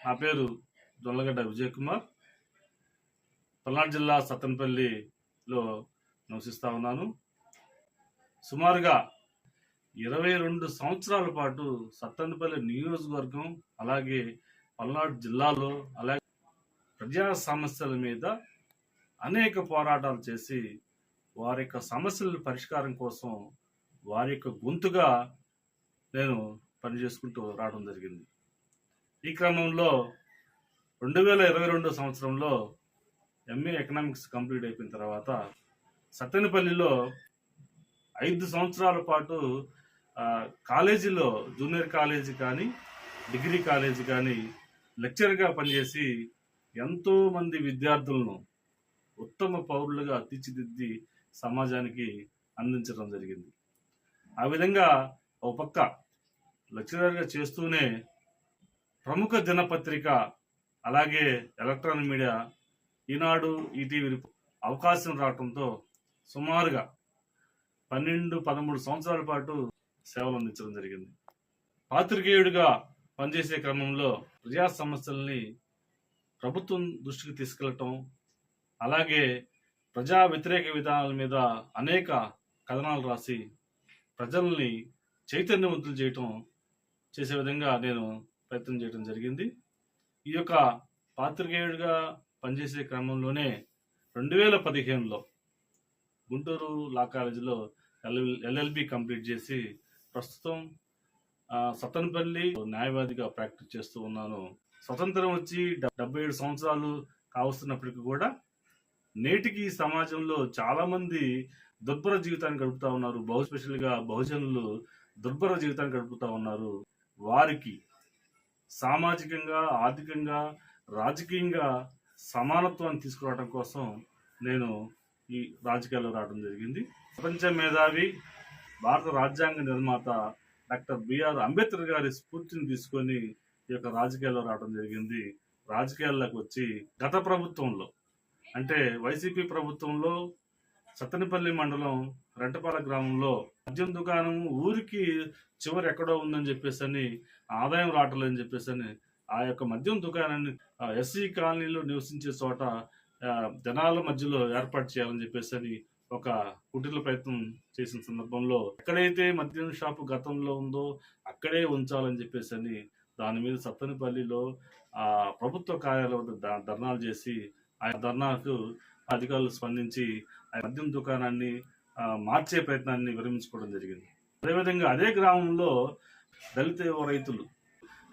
నా పేరు దొల్లగడ్డ విజయ్ కుమార్. పల్నాడు జిల్లా సత్తెనపల్లిలో నివసిస్తా ఉన్నాను. సుమారుగా ఇరవై రెండు సంవత్సరాల పాటు సత్తెనపల్లి నియోజకవర్గం అలాగే పల్నాడు జిల్లాలో అలాగే ప్రజా సమస్యల మీద అనేక పోరాటాలు చేసి వారి యొక్క సమస్యల పరిష్కారం కోసం వారి యొక్క గొంతుగా నేను పనిచేసుకుంటూ రావడం జరిగింది. ఈ క్రమంలో రెండు వేల ఇరవై రెండు సంవత్సరంలో ఎంఏ ఎకనామిక్స్ కంప్లీట్ అయిపోయిన తర్వాత సత్తెనపల్లిలో ఐదు సంవత్సరాల పాటు కాలేజీలో జూనియర్ కాలేజీ కానీ డిగ్రీ కాలేజీ కానీ లెక్చర్గా పనిచేసి ఎంతో మంది విద్యార్థులను ఉత్తమ పౌరులుగా తీర్చిదిద్ది సమాజానికి అందించడం జరిగింది. ఆ విధంగా ఒక పక్క లెక్చరర్గా చేస్తూనే ప్రముఖ దినపత్రిక అలాగే ఎలక్ట్రానిక్ మీడియా ఈనాడు ఈటీవీ అవకాశం రావడంతో సుమారుగా పన్నెండు పదమూడు సంవత్సరాల పాటు సేవలు అందించడం జరిగింది. పాత్రికేయుడిగా పనిచేసే క్రమంలో ప్రజా సమస్యల్ని ప్రభుత్వం దృష్టికి తీసుకెళ్ళటం అలాగే ప్రజా వ్యతిరేక విధానాల మీద అనేక కథనాలు రాసి ప్రజల్ని చైతన్యవంతులు చేయటం చేసే విధంగా నేను ప్రయత్నం చేయడం జరిగింది. ఈ యొక్క పాత్రికేయుడిగా పనిచేసే క్రమంలోనే రెండు వేల పదిహేనులో గుంటూరు లా కాలేజీలో ఎల్ఎల్ ఎల్ఎల్బి కంప్లీట్ చేసి ప్రస్తుతం సతన్పల్లి న్యాయవాదిగా ప్రాక్టీస్ చేస్తూ ఉన్నాను. స్వతంత్రం వచ్చి డె- డెబ్బై ఏడు సంవత్సరాలు కావస్తున్నప్పటికీ కూడా నేటికి సమాజంలో చాలా మంది దుర్భర జీవితాన్ని గడుపుతా ఉన్నారు. బహు స్పెషల్గా బహుజనులు దుర్భర జీవితాన్ని గడుపుతా ఉన్నారు. వారికి సామాజికంగా ఆర్థికంగా రాజకీయంగా సమానత్వాన్ని తీసుకురావడం కోసం నేను ఈ రాజకీయాల్లో రావడం జరిగింది. ప్రపంచ మేధావి భారత రాజ్యాంగ నిర్మాత డాక్టర్ బిఆర్ అంబేద్కర్ గారి స్ఫూర్తిని తీసుకొని ఈ యొక్క రాజకీయాల్లో రావడం జరిగింది. రాజకీయాల్లోకి వచ్చి గత ప్రభుత్వంలో అంటే వైసీపీ ప్రభుత్వంలో సత్తెనపల్లి మండలం రెంటపాల గ్రామంలో మద్యం దుకాణం ఊరికి చివరి ఎక్కడో ఉందని చెప్పేసి అని ఆదాయం రావట్లేదని చెప్పేసి అని ఆ యొక్క మద్యం దుకాణాన్ని ఎస్సీ కాలనీలో నివసించే చోట జనాల మధ్యలో ఏర్పాటు చేయాలని చెప్పేసి అని ఒక కుటీర ప్రయత్నం చేసిన సందర్భంలో ఎక్కడైతే మద్యం షాపు గతంలో ఉందో అక్కడే ఉంచాలని చెప్పేసి అని దాని మీద సత్తనపల్లిలో ఆ ప్రభుత్వ కార్యాలయం వద్ద ధర్నాలు చేసి ఆ ధర్నాకు అధికారులు స్పందించి ఆ మద్యం దుకాణాన్ని మార్చే ప్రయత్నాన్ని విరమించుకోవడం జరిగింది. అదేవిధంగా అదే గ్రామంలో దళిత యువ రైతులు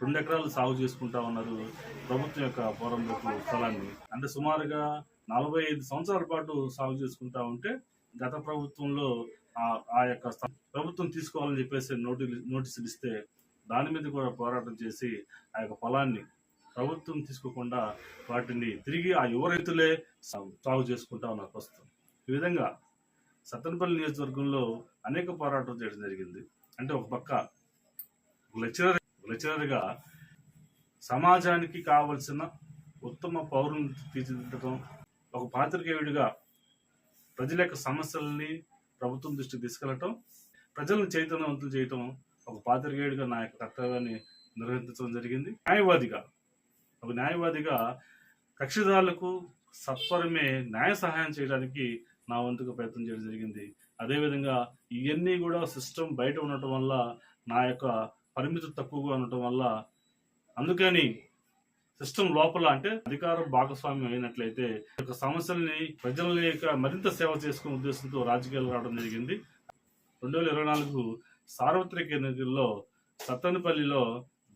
రెండు ఎకరాలు సాగు చేసుకుంటా ఉన్నారు. ప్రభుత్వం యొక్క పోరంలోకి స్థలాన్ని. అంటే సుమారుగా నలభై ఐదు సంవత్సరాల పాటు సాగు చేసుకుంటా ఉంటే గత ప్రభుత్వంలో ఆ ఆ యొక్క ప్రభుత్వం తీసుకోవాలని చెప్పేసి నోటీ నోటీసులు ఇస్తే దాని మీద కూడా పోరాటం చేసి ఆ యొక్క పొలాన్ని ప్రభుత్వం తీసుకోకుండా వాటిని తిరిగి ఆ యువ రైతులే సాగు చేసుకుంటా ఉన్నారు ప్రస్తుతం. ఈ విధంగా సత్తనపల్లి నియోజకవర్గంలో అనేక పోరాటాలు చేయడం జరిగింది. అంటే ఒక పక్క లెక్చరర్ లెక్చరర్గా సమాజానికి కావలసిన ఉత్తమ పౌరుని తీర్చిదిద్దడం ఒక పాత్రికేయుడిగా ప్రజల యొక్క సమస్యలని ప్రభుత్వం దృష్టికి తీసుకెళ్ళటం ప్రజలను చైతన్యవంతులు చేయటం ఒక పాత్రికేయుడిగా నా యొక్క కర్తవ్యాన్ని నిర్వహించడం జరిగింది. న్యాయవాదిగా ఒక న్యాయవాదిగా కక్షిదారులకు సత్వరమే న్యాయ సహాయం చేయడానికి నా వంతుకు ప్రయత్నం చేయడం జరిగింది. అదేవిధంగా ఇవన్నీ కూడా సిస్టమ్ బయట ఉండటం వల్ల నా యొక్క పరిమితి తక్కువగా ఉండటం వల్ల అందుకని సిస్టమ్ లోపల అంటే అధికారం భాగస్వామ్యం అయినట్లయితే ఈ యొక్క సమస్యల్ని ప్రజల యొక్క మరింత సేవ చేసుకునే ఉద్దేశంతో రాజకీయాలు రావడం జరిగింది. రెండు వేల ఇరవై నాలుగు సార్వత్రిక ఎన్నికల్లో సత్తనపల్లిలో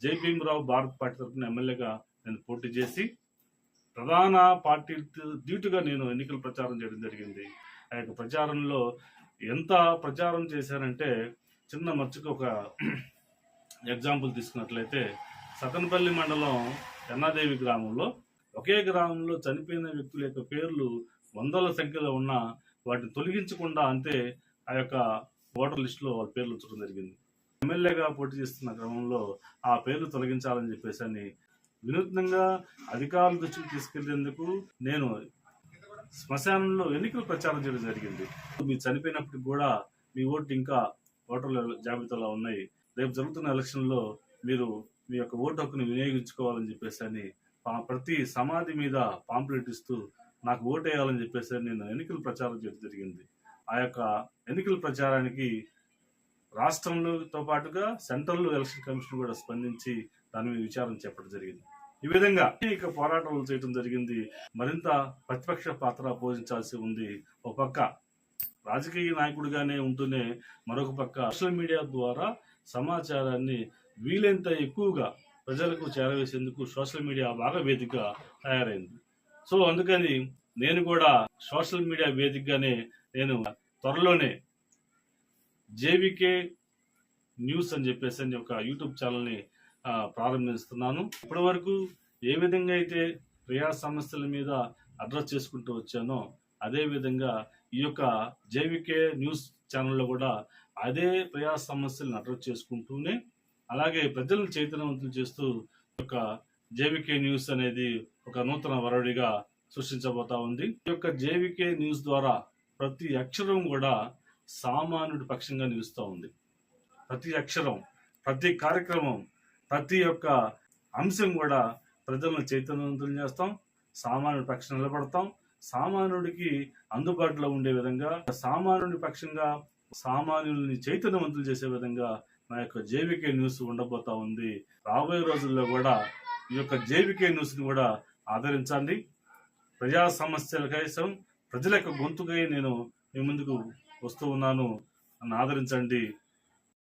జై భీమరావు భారత్ పార్టీ తరఫున ఎమ్మెల్యేగా నేను పోటీ చేసి ప్రధాన పార్టీ డ్యూటీగా నేను ఎన్నికల ప్రచారం చేయడం జరిగింది. ఆ యొక్క ప్రచారంలో ఎంత ప్రచారం చేశారంటే చిన్న మచ్చుకు ఒక ఎగ్జాంపుల్ తీసుకున్నట్లయితే సతనపల్లి మండలం ఎన్నాదేవి గ్రామంలో ఒకే గ్రామంలో చనిపోయిన వ్యక్తుల యొక్క పేర్లు వందల సంఖ్యలో ఉన్న వాటిని తొలగించకుండా అంతే ఆ యొక్క ఓటర్ లిస్టులో వాళ్ళ పేర్లు ఉంచడం జరిగింది. ఎమ్మెల్యేగా పోటీ చేస్తున్న క్రమంలో ఆ పేర్లు తొలగించాలని చెప్పేసి అని వినూత్నంగా అధికారుల దృష్టికి తీసుకెళ్ళేందుకు నేను శ్మశానంలో ఎన్నికల ప్రచారం చేయడం జరిగింది. మీరు చనిపోయినప్పటికి కూడా మీ ఓటు ఇంకా ఓటర్ల జాబితాలో ఉన్నాయి. రేపు జరుగుతున్న ఎలక్షన్లో మీరు మీ యొక్క ఓటు హక్కును వినియోగించుకోవాలని చెప్పేసి అని ప్రతి సమాధి మీద పాంప్లెట్ ఇస్తూ నాకు ఓటు వేయాలని చెప్పేసి అని నేను ఎన్నికల ప్రచారం చేయడం జరిగింది. ఆ యొక్క ఎన్నికల ప్రచారానికి రాష్ట్రంలోతో పాటుగా సెంట్రల్ ఎలక్షన్ కమిషన్ కూడా స్పందించి దాని మీద విచారణ చెప్పడం జరిగింది. ఈ విధంగా అనేక పోరాటాలు చేయడం జరిగింది. మరింత ప్రతిపక్ష పాత్ర పోషించాల్సి ఉంది. ఒక పక్క రాజకీయ నాయకుడిగానే ఉంటూనే మరొక పక్క సోషల్ మీడియా ద్వారా సమాచారాన్ని వీలైనంత ఎక్కువగా ప్రజలకు చేరవేసేందుకు సోషల్ మీడియా బాగా వేదిక తయారైంది. సో అందుకని నేను కూడా సోషల్ మీడియా వేదికగానే నేను త్వరలోనే జేవికే న్యూస్ అని చెప్పేసి అని ఒక యూట్యూబ్ ఛానల్ని ప్రారంభిస్తున్నాను. ఇప్పటి వరకు ఏ విధంగా అయితే ప్రయాస సమస్యల మీద అడ్రస్ చేసుకుంటూ వచ్చానో అదే విధంగా ఈ యొక్క జేవికే న్యూస్ ఛానల్లో కూడా అదే ప్రజా సమస్యలను అడ్రస్ చేసుకుంటూనే అలాగే ప్రజలను చైతన్యవంతులు చేస్తూ ఒక జేవికే న్యూస్ అనేది ఒక నూతన వరడిగా సృష్టించబోతా ఉంది. ఈ యొక్క జేవికే న్యూస్ ద్వారా ప్రతి అక్షరం కూడా సామాన్యుడి పక్షంగా నిలుస్తూ ఉంది. ప్రతి అక్షరం ప్రతి కార్యక్రమం ప్రతి ఒక్క అంశం కూడా ప్రజలను చైతన్యవంతులు చేస్తాం సామాన్యుడి పక్షం నిలబడతాం. సామాన్యుడికి అందుబాటులో ఉండే విధంగా సామాన్యుడి పక్షంగా సామాన్యుల్ని చైతన్యవంతులు చేసే విధంగా మా యొక్క జేవికే న్యూస్ ఉండబోతా ఉంది. రాబోయే రోజుల్లో కూడా ఈ యొక్క జేవికే న్యూస్ని కూడా ఆదరించండి. ప్రజా సమస్యల కనీసం ప్రజల యొక్క గొంతుకై నేను మీ ముందుకు వస్తూ ఉన్నాను. నన్ను ఆదరించండి.